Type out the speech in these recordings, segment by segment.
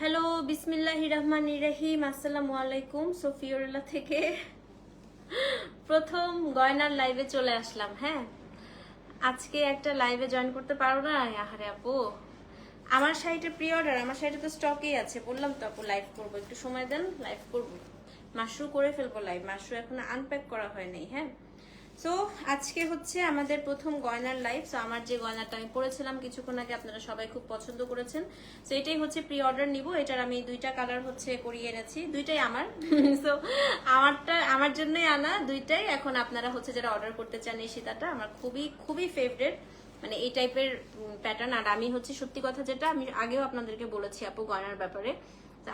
Hello বিসমিল্লাহ রহমান রহিম আসসালামু আলাইকুম সফিউল্লাহ থেকে। প্রথম গয়নার লাইভে চলে আসলাম হ্যাঁ? আজকে একটা লাইভে জয়েন করতে পারো না? আহারে আপু। আমার সাইটে প্রি অর্ডার আমার সাইটে তো স্টকেই আছে। বললাম তো আপু লাইভ করব। একটু সময় দেন লাইভ করব। মাশরু করে ফেলব লাইভ মাশরু এখন আনপ্যাক করা হয়নি হ্যাঁ? সো আজকে হচ্ছে আমাদের প্রথম গয়নার লাইভ সো আমার যে গয়নাটা আমি পরেছিলাম কিছুক্ষণ আগে আপনারা সবাই খুব পছন্দ করেছেন। সো এটাই হচ্ছে প্রি অর্ডার নিব। এটার আমি দুইটা কালার হচ্ছে করিয়ে এনেছি। দুইটাই আমার। সো আমারটা, আমার জন্যই আনা দুইটাই। এখন আপনারা হচ্ছে যারা অর্ডার করতে চান এই সীতাটা, আমার খুবই খুবই ফেভারেট মানে এই টাইপের প্যাটার্ন আর আমি হচ্ছে সত্যি কথা যেটা, আমি আগেও আপনাদেরকে বলেছি আপু গয়নার ব্যাপারে।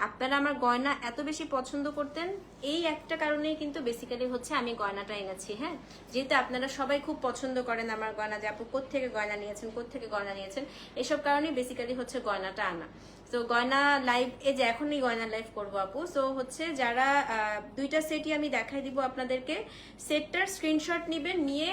আপনারা আমার গয়না এত বেশি পছন্দ করতেন, এই একটা কারণেই কিন্তু বেসিক্যালি হচ্ছে আমি গয়নাটা এনেছি হ্যাঁ? যেহেতু আপনারা সবাই খুব পছন্দ করেন আমার গয়না যে আপু কোথেকে গয়না নিয়েছেন কোথেকে গয়না নিয়েছেন, এসব কারণেই বেসিক্যালি হচ্ছে গয়নাটা আনা। তো গয়না লাইভ এই যে এখনই গয়না লাইভ করব আপু সো হচ্ছে যারা দুইটা সেটই আমি দেখাই দিব আপনাদেরকে সেটটার স্ক্রিনশট নিবেন, নিয়ে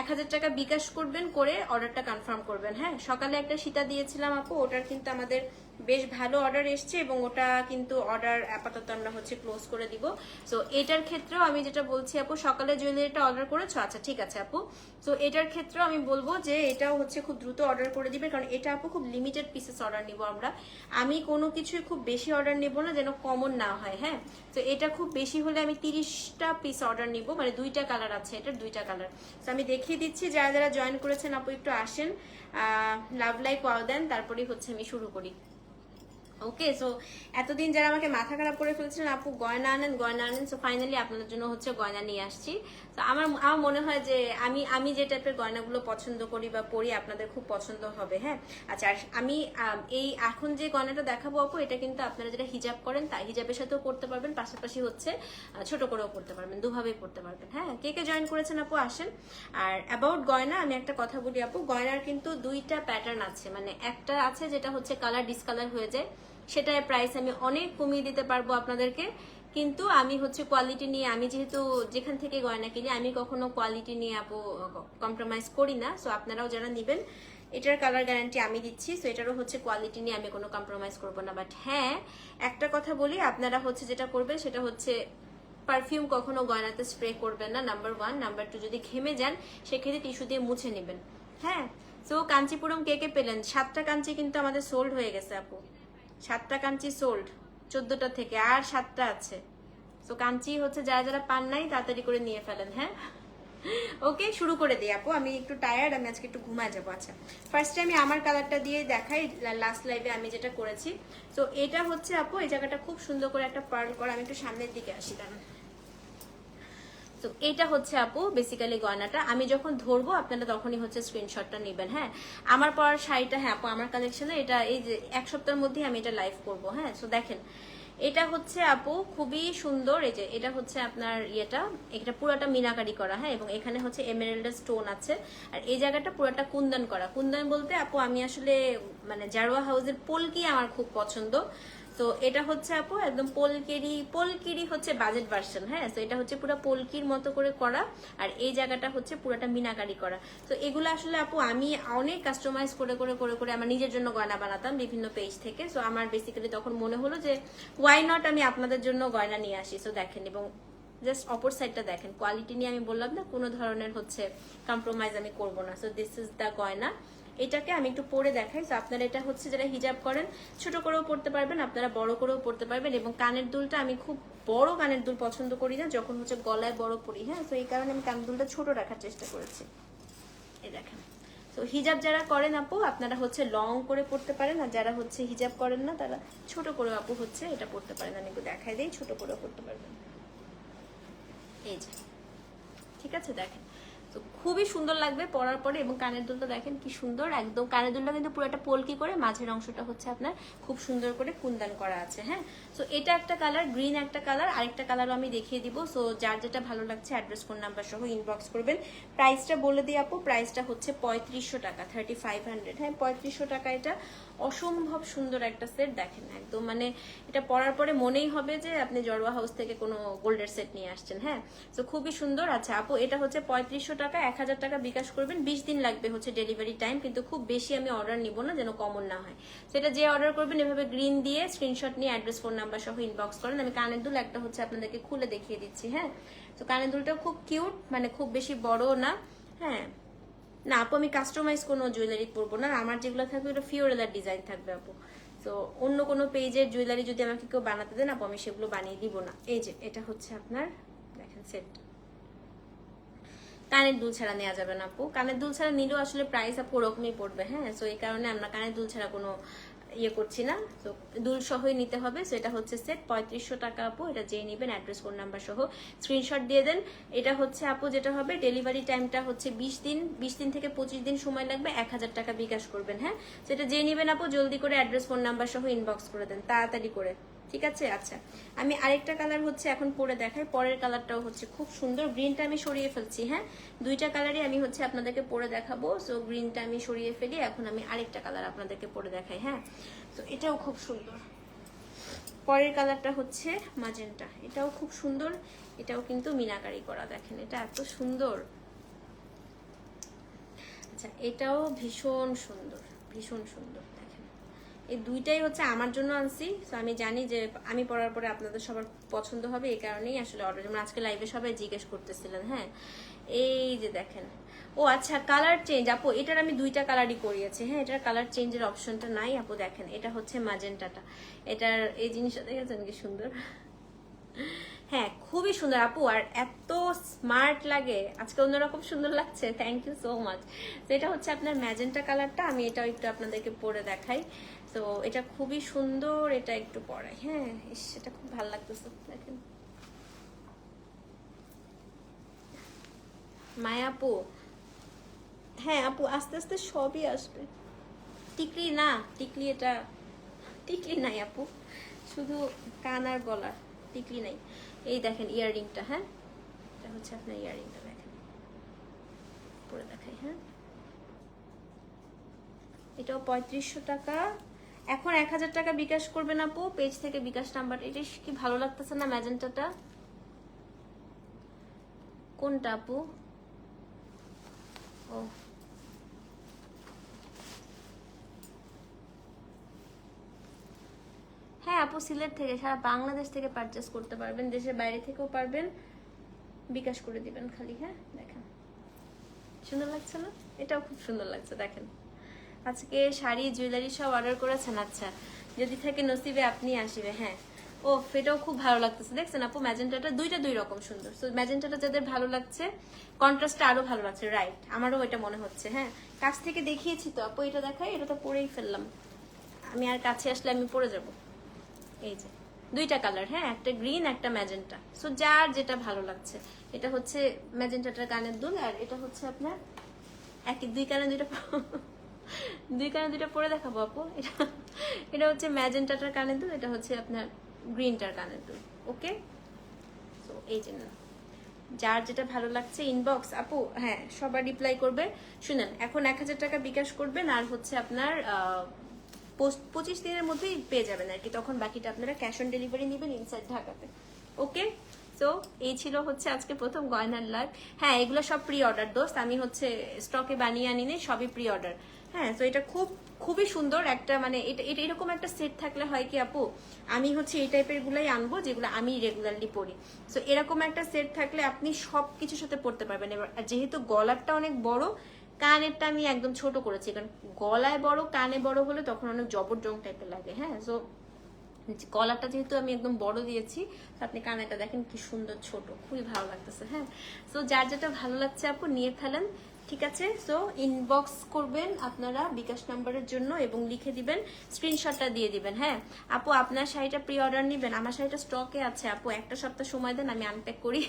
এক হাজার টাকা বিকাশ করবেন, করে অর্ডারটা কনফার্ম করবেন হ্যাঁ? সকালে একটা সীতা দিয়েছিলাম আপু, ওটার কিন্তু আমাদের বেশ ভালো অর্ডার এসছে এবং ওটা কিন্তু অর্ডার আপাতত আমরা হচ্ছে ক্লোজ করে দিব। সো এটার ক্ষেত্রেও আমি যেটা বলছি আপু, সকালে জুয়েলারিটা অর্ডার করেছ আচ্ছা ঠিক আছে আপু। সো এটার ক্ষেত্রেও আমি বলব যে এটাও হচ্ছে খুব দ্রুত অর্ডার করে দিবে কারণ এটা আপু খুব লিমিটেড পিসেস অর্ডার নিব আমরা। আমি কোনো কিছুই খুব বেশি অর্ডার নেব না, যেন কমন না হয় হ্যাঁ? তো এটা খুব বেশি হলে আমি তিরিশটা পিস অর্ডার নিব মানে দুইটা কালার আছে এটার, দুইটা কালার তো আমি দেখিয়ে দিচ্ছি, যারা যারা জয়েন করেছেন, আপু, একটু আসেন। লাভ লাইক ওয়াও দেন, তারপরেই হচ্ছে আমি শুরু করি। ওকে সো এতদিন যারা আমাকে মাথা খারাপ করে ফেলছিলেন, আপু গয়না আনেন গয়না আনেন সো ফাইনালি আপনাদের জন্য হচ্ছে গয়না নিয়ে আসছি। তো আমার আমার মনে হয় যে আমি আমি যে টাইপের গয়নাগুলো পছন্দ করি বা পরি, আপনাদের খুব পছন্দ হবে হ্যাঁ? আচ্ছা আমি এই এখন যে গয়নাটা দেখাবো আপু, এটা কিন্তু আপনারা যেটা হিজাব করেন তাই হিজাবের সাথেও পড়তে পারবেন, পাশাপাশি হচ্ছে ছোট করেও পড়তে পারবেন, দুভাবেই পড়তে পারবেন হ্যাঁ? কে কে জয়েন করেছেন আপু, আসেন। আর অ্যাবাউট গয়না, আমি একটা কথা বলি আপু, গয়নার কিন্তু দুইটা প্যাটার্ন আছে মানে একটা আছে যেটা হচ্ছে কালার ডিসকালার হয়ে যায় সেটার প্রাইস আমি অনেক কমিয়ে দিতে পারব আপনাদেরকে। কিন্তু আমি হচ্ছে কোয়ালিটি নিয়ে, আমি যেহেতু যেখান থেকে গয়না কিনি, আমি কখনো কোয়ালিটি নিয়ে আপু কম্প্রোমাইজ করি না। সো আপনারাও যারা নেবেন, এটার কালার গ্যারান্টি আমি দিচ্ছি। সো এটারও হচ্ছে কোয়ালিটি নিয়ে আমি কোনো কম্প্রোমাইজ করব না। বাট হ্যাঁ একটা কথা বলি, আপনারা হচ্ছে যেটা করবেন, সেটা হচ্ছে পারফিউম কখনো গয়নাতে স্প্রে করবেন না নাম্বার ওয়ান নাম্বার টু যদি ঘেমে যান, সেক্ষেত্রে টিস্যু দিয়ে মুছে নেবেন। হ্যাঁ? সো কাঞ্চিপুরম কে কে পেলেন? সাতটা কাঞ্চি কিন্তু আমাদের সোল্ড হয়ে গেছে, আপু। সাতটা কাঞ্চি সোল্ড চোদ্দটা থেকে, আর সাতটা আছে। তো কাঞ্চি হচ্ছে যারা যারা পান নাই, তাড়াতাড়ি করে নিয়ে ফেলেন হ্যাঁ? ওকে শুরু করে দিই আপু, আমি একটু টায়ার্ড আমি আজকে একটু ঘুমায় যাব আচ্ছা। ফার্স্টে আমি আমার কালারটা দিয়ে দেখাই লাস্ট লাইভে আমি যেটা করেছি। তো এটা হচ্ছে আপু, এই জায়গাটা খুব সুন্দর করে একটা পার্ল করা, আমি একটু সামনের দিকে আসি, দাঁড়ান। তো এটা হচ্ছে আপু বেসিক্যালি গয়নাটা। আমি যখন ধরবো, আপনারা তখনই হচ্ছে স্ক্রিনশটটা নেবেন হ্যাঁ? আমার পর শাড়িটা হ্যাঁ আপু, আমার কালেকশনে এটা এই যে এক সপ্তাহের মধ্যেই আমি এটা লাইভ করব হ্যাঁ? সো দেখেন, এটা হচ্ছে আপু খুবই সুন্দর, এই যে এটা হচ্ছে আপনার ইয়েটা, এটা পুরোটা মিনাকারি করা হ্যাঁ? এবং এখানে হচ্ছে এমেরাল্ডের স্টোন আছে। আর এই জায়গাটা পুরোটা কুন্দন করা। কুন্দন বলতে আপু আমি আসলে মানে জারোয়া হাউসের পোলকি আমার খুব পছন্দ। তো এটা হচ্ছে আপু একদম পোলকেরি, পোলকিরি হচ্ছে বাজেট ভার্সন হ্যাঁ? তো এটা হচ্ছে পুরো পোলকির মতো করে করা আর এই জায়গাটা হচ্ছে পুরোটা মিনাকারি করা। তো এগুলো আসলে আপু আমি অনেক কাস্টমাইজ করে করে করে করে আমার নিজের জন্য গয়না বানাতাম বিভিন্ন পেজ থেকে। সো আমার বেসিক্যালি তখন মনে হলো যে ওয়াই নট আমি আপনাদের জন্য গয়না নিয়ে আসি? সো দেখেন এবং জাস্ট অপর সাইডটা দেখেন। কোয়ালিটি নিয়ে আমি বললাম না, কোনো ধরনের হচ্ছে কম্প্রোমাইজ আমি করব না। সো দিস ইজ দ্য গয়না। এটাকে আমি একটু পরে দেখাই। তো আপনারা এটা হচ্ছে যারা হিজাব করেন, ছোট করেও পড়তে পারবেন, আপনারা বড় করেও পড়তে পারবেন এবং কানের দুলটা আমি খুব বড় কানের দুল পছন্দ করি না, যখন হচ্ছে গলায় বড় পরি হ্যাঁ? তো এই কারণে আমি কানের দুলটা ছোট রাখার চেষ্টা করেছি। এই দেখেন। তো হিজাব যারা করেন আপু, আপনারা হচ্ছে লং করে পড়তে পারেন আর যারা হচ্ছে হিজাব করেন না, তারা ছোট করে আপু হচ্ছে এটা পড়তে পারেন। আমি একটু দেখাই দিই, ছোট করেও পড়তে পারবেন। এই যে, ঠিক আছে, দেখেন। তো খুবই সুন্দর লাগবে পরার পরে এবং কানের দুলটা দেখেন কি সুন্দর, একদম কানের দুলটা কিন্তু পুরো একটা পোলকি করে মাঝের অংশটা হচ্ছে আপনার খুব সুন্দর করে কুন্দান করা আছে হ্যাঁ? সো এটা একটা কালার গ্রিন একটা কালার আরেকটা কালারও আমি দেখিয়ে দিব। সো যার যেটা ভালো লাগছে অ্যাড্রেস ফোন নাম্বার সহ ইনবক্স করবেন। প্রাইসটা বলে দিই আপু প্রাইসটা হচ্ছে পঁয়ত্রিশশো টাকা থার্টি ফাইভ হান্ড্রেড হ্যাঁ? পঁয়ত্রিশশো টাকা এটা অসম্ভব সুন্দর একটা সেট দেখেন একদম মানে এটা পরার পরে মনেই হবে যে আপনি জড়োয়া হাউস থেকে কোনো গোল্ডের সেট নিয়ে আসছেন হ্যাঁ? তো খুবই সুন্দর। আচ্ছা আপু, এটা হচ্ছে পঁয়ত্রিশশো টাকা, এক হাজার টাকা বিকাশ করবেন, বিশ দিন লাগবে হচ্ছে ডেলিভারি টাইম কিন্তু খুব বেশি আমি অর্ডার নিব না যেন কমন না হয়। সেটা যে অর্ডার করবেন, এভাবে গ্রিন দিয়ে স্ক্রিনশট নিয়ে অ্যাড্রেস ফোন নাম্বার সহ ইনবক্স করেন। আমি কানের দুল একটা হচ্ছে আপনাদেরকে খুলে দেখিয়ে দিচ্ছি হ্যাঁ? তো কানের দুলটা খুব কিউট মানে খুব বেশি বড় না হ্যাঁ? না, আপু, আমি কাস্টমাইজ কোনো জুয়েলারি পরবো না। আমার যেগুলো থাকবে, ওটা ফিওরেলার ডিজাইন থাকবে, আপু। তো অন্য কোনো পেজের জুয়েলারি যদি আমাকে কেউ বানাতে দেন, আপু, আমি সেগুলো বানিয়ে দিব না। এই যে, এটা হচ্ছে আপনার, দেখেন সেট কানের দুল ছাড়া নেওয়া যাবে না আপু। কানের দুল ছাড়া নিলেও আসলে প্রাইস আপু ওরকমই পড়বে হ্যাঁ? সো এই কারণে আমরা কানের দুল ছাড়া কোনো ইয়ে করছি না। তো দুল সহই নিতে হবে। সো এটা হচ্ছে সেট পঁয়ত্রিশশো টাকা আপু। এটা যেয়ে নেবেন অ্যাড্রেস ফোন নাম্বার সহ। স্ক্রিনশট দিয়ে দেন। এটা হচ্ছে আপু যেটা হবে ডেলিভারি টাইমটা হচ্ছে বিশ দিন। বিশ দিন থেকে পঁচিশ দিন সময় লাগবে, এক হাজার টাকা বিকাশ করবেন হ্যাঁ? সেটা যেয়ে নেবেন আপু। জলদি করে অ্যাড্রেস ফোন নাম্বার সহ ইনবক্স করে দেন, তাড়াতাড়ি করে। ঠিক আছে? আচ্ছা। আমি আরেকটা কালার হচ্ছে এখন পরে দেখাই পরের কালারটাও হচ্ছে খুব সুন্দর। গ্রিনটা আমি সরিয়ে ফেলছি হ্যাঁ? দুইটা কালারই আমি হচ্ছে আপনাদেরকে পরে দেখাবো। সো গ্রিনটা আমি সরিয়ে ফেলি। এখন আমি আরেকটা কালার আপনাদেরকে পরে দেখাই হ্যাঁ? তো এটাও খুব সুন্দর। পরের কালারটা হচ্ছে মাজেন্টা এটাও খুব সুন্দর। এটাও কিন্তু মিনাকারি করা, দেখেন। এটা এত সুন্দর। আচ্ছা এটাও ভীষণ সুন্দর। ভীষণ সুন্দর, দেখেন। এই দুইটাই হচ্ছে আমার জন্য আনছি। তো আমি জানি যে আমি পড়ার পরে আপনাদের সবার পছন্দ হবে, এই কারণেই আসলে অর্ডার যেমন আজকে লাইভে সবাই জিজ্ঞেস করতেছিলেন হ্যাঁ? এই যে দেখেন। ও আচ্ছা কালার চেঞ্জ আপু, এটার আমি দুইটা কালারই করিয়েছি হ্যাঁ? এটার কালার চেঞ্জের অপশনটা নাই, আপু, দেখেন। এটা হচ্ছে মাজেন্টাটা এটার এই জিনিসটা দেখেছেন কি সুন্দর? হ্যাঁ খুবই সুন্দর। আপু, আর এত স্মার্ট লাগে। আজকে অন্যরকম সুন্দর লাগছে। থ্যাংক ইউ সো মাচ তো এটা হচ্ছে আপনার ম্যাজেন্টা কালারটা আমি এটাও একটু আপনাদেরকে পরে দেখাই। তো এটা খুবই সুন্দর, এটা একটু পরাই হ্যাঁ এটা খুব ভালো লাগতেছে দেখেন মায়া আপু। হ্যাঁ আপু, আস্তে আস্তে সবই আসবে। টিকলি না, টিকলি এটা, টিকলি নাই আপু। শুধু কান আর গলার, টিকলি নাই। এই দেখেন ইয়াররিংটা হ্যাঁ? এটা হচ্ছে আপনার ইয়াররিংটা দেখেন। পরে দেখাই হ্যাঁ? এটাও পঁয়ত্রিশশো টাকা। এখন এক হাজার টাকা বিকাশ করবেন আপু পেজ থেকে বিকাশ নাম্বার, এটা কি ভালো লাগতেছে না ম্যাজেন্টাটা? কোনটা আপু? ও। হ্যাঁ আপু, সিলেট থেকে, সারা বাংলাদেশ থেকে পারচেস করতে পারবেন, দেশের বাইরে থেকেও পারবেন, বিকাশ করে দিবেন খালি হ্যাঁ? দেখেন। সুন্দর লাগছে না? এটাও খুব সুন্দর লাগছে, দেখেন। আজকে শাড়ি, জুয়েলারি সব অর্ডার করেছেন আচ্ছা। যদি থাকে নসিবে আপনি আসিবে হ্যাঁ। ও এটাও খুব ভালো লাগতেছে। দেখছেন আপু, ম্যাজেন্টাটা দুইটা দুই রকম সুন্দর। তো ম্যাজেন্টাটা যাদের ভালো লাগছে কন্ট্রাস্টটা আরও ভালো লাগছে। রাইট আমারও এটা মনে হচ্ছে হ্যাঁ। কাছ থেকে দেখিয়েছি তো আপু, এটা দেখাই, এটা তো পরেই ফেললাম। আমি আর কাছে আসলে আমি পরে যাব। এই যে, দুইটা কালার হ্যাঁ একটা গ্রিন একটা ম্যাজেন্টা। সো যার যেটা ভালো লাগছে। এটা হচ্ছে ম্যাজেন্টাটার কানের দুল আর এটা হচ্ছে আপনার, এক দুই কানে দুইটা দুই কানে দুইটা পরে দেখাবো আপু। এটা এটা হচ্ছে ম্যাজেন্টাটার কানের দুল, এটা হচ্ছে আপনার গ্রিনটার কানের দুল, ওকে? তো এই জন্য যার যেটা ভালো লাগছে ইনবক্স আপু হ্যাঁ সবার রিপ্লাই করবে। শুনেন, এখন এক হাজার টাকা বিকাশ করবেন, আর হচ্ছে আপনার পোস্ট- পঁচিশ দিনের মধ্যেই পেয়ে যাবেন আর কি। তখন বাকিটা আপনারা ক্যাশ অন ডেলিভারি নেবেন ইনসাইড ঢাকাতে, ওকে? তো এই ছিল হচ্ছে আজকে প্রথম গয়নার লাইভ হ্যাঁ এগুলো সব প্রি অর্ডার দোস্ত। আমি হচ্ছে স্টকে বানিয়ে আনি নি সবই প্রি অর্ডার হ্যাঁ তো এটা খুব, খুবই সুন্দর একটা মানে এটা এরকম একটা সেট থাকলে হয় কি আপু, আমি হচ্ছে এই টাইপের গুলাই আনব যেগুলো আমি রেগুলারলি পরি। তো এরকম একটা সেট থাকলে আপনি সব কিছুর সাথে পড়তে পারবেন। এবার যেহেতু গলারটা অনেক বড়, কানেরটা আমি একদম ছোট করেছি। কারণ গলায় বড়, কানে বড় হলে তখন অনেক জবরজং টাইপের লাগে হ্যাঁ? সো কলারটা যেহেতু আমি একদম বড় দিয়েছি আপনি কানাটা দেখেন কি সুন্দর ছোট, খুবই ভালো লাগতেছে হ্যাঁ? সো যার যেটা ভালো লাগছে আপু, নিয়ে ফেলেন, ঠিক আছে? সো ইনবক্স করবেন আপনারা বিকাশ নাম্বারের জন্য এবং লিখে দিবেন স্ক্রিনশটটা দিয়ে দিবেন হ্যাঁ? আপু, আপনার শাড়িটা প্রি অর্ডার নেবেন, আমার শাড়িটা স্টকে আছে, আপু, একটা সপ্তাহ সময় দেন, আমি আনপ্যাক করি।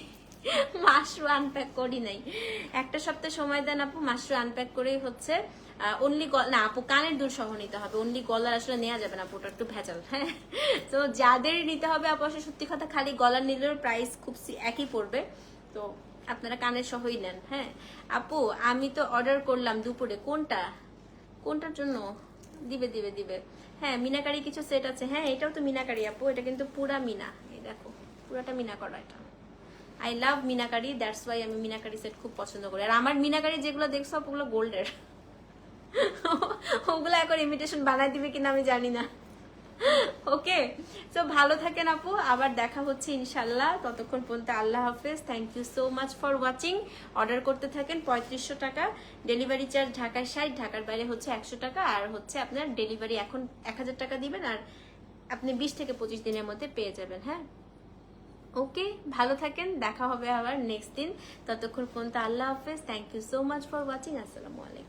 মাশরু আনপ্যাক করি নাই। একটা সপ্তাহ সময় দেন আপু মাশরু আনপ্যাক করেই হচ্ছে অনলি না আপু, কানের দুল সহ নিতে হবে। অনলি গলার আসলে নেওয়া যাবে না আপুটা একটু ভেজাল হ্যাঁ। তো যাদের নিতে হবে আপু, আসলে সত্যি কথা খালি গলার নিলেও প্রাইস খুব একই পড়বে। তো আপনারা কানের সহই নেন হ্যাঁ। আপু, আমি তো অর্ডার করলাম দুপুরে, কোনটা? কোনটার জন্য? দিবে দিবে দিবে। হ্যাঁ মিনাকারি কিছু সেট আছে। হ্যাঁ এটাও তো মিনাকারি আপু, এটা কিন্তু পুরা মিনা। এই দেখো, পুরাটা মিনা করা এটা। I love meenakari that's why আমি মিনাকারি সেট খুব পছন্দ করি। আর আমার মিনাকারি যেগুলো দেখছ ওগুলো গোল্ডের। ওগুলো এখন ইমিটেশন বানাই দিবে কিনা আমি জানি না। ওকে তো ভালো থাকেন আপু, আবার দেখা হচ্ছে ইনশাল্লাহ ততক্ষণ পর্যন্ত আল্লাহ হাফেজ thank you so much for watching order করতে থাকেন পঁয়ত্রিশশো টাকা ডেলিভারি চার্জ ঢাকায় ষাট, ঢাকার বাইরে হচ্ছে একশো টাকা, আর হচ্ছে আপনার ডেলিভারি এখন এক হাজার টাকা দিবেন, আর আপনি বিশ থেকে পঁচিশ দিনের মধ্যে পেয়ে যাবেন হ্যাঁ? ওকে ভালো থাকেন, দেখা হবে আবার নেক্সট দিন। ততক্ষণ পর্যন্ত আল্লাহ হাফেজ। Thank you so much for watching আসসালামু আলাইকুম।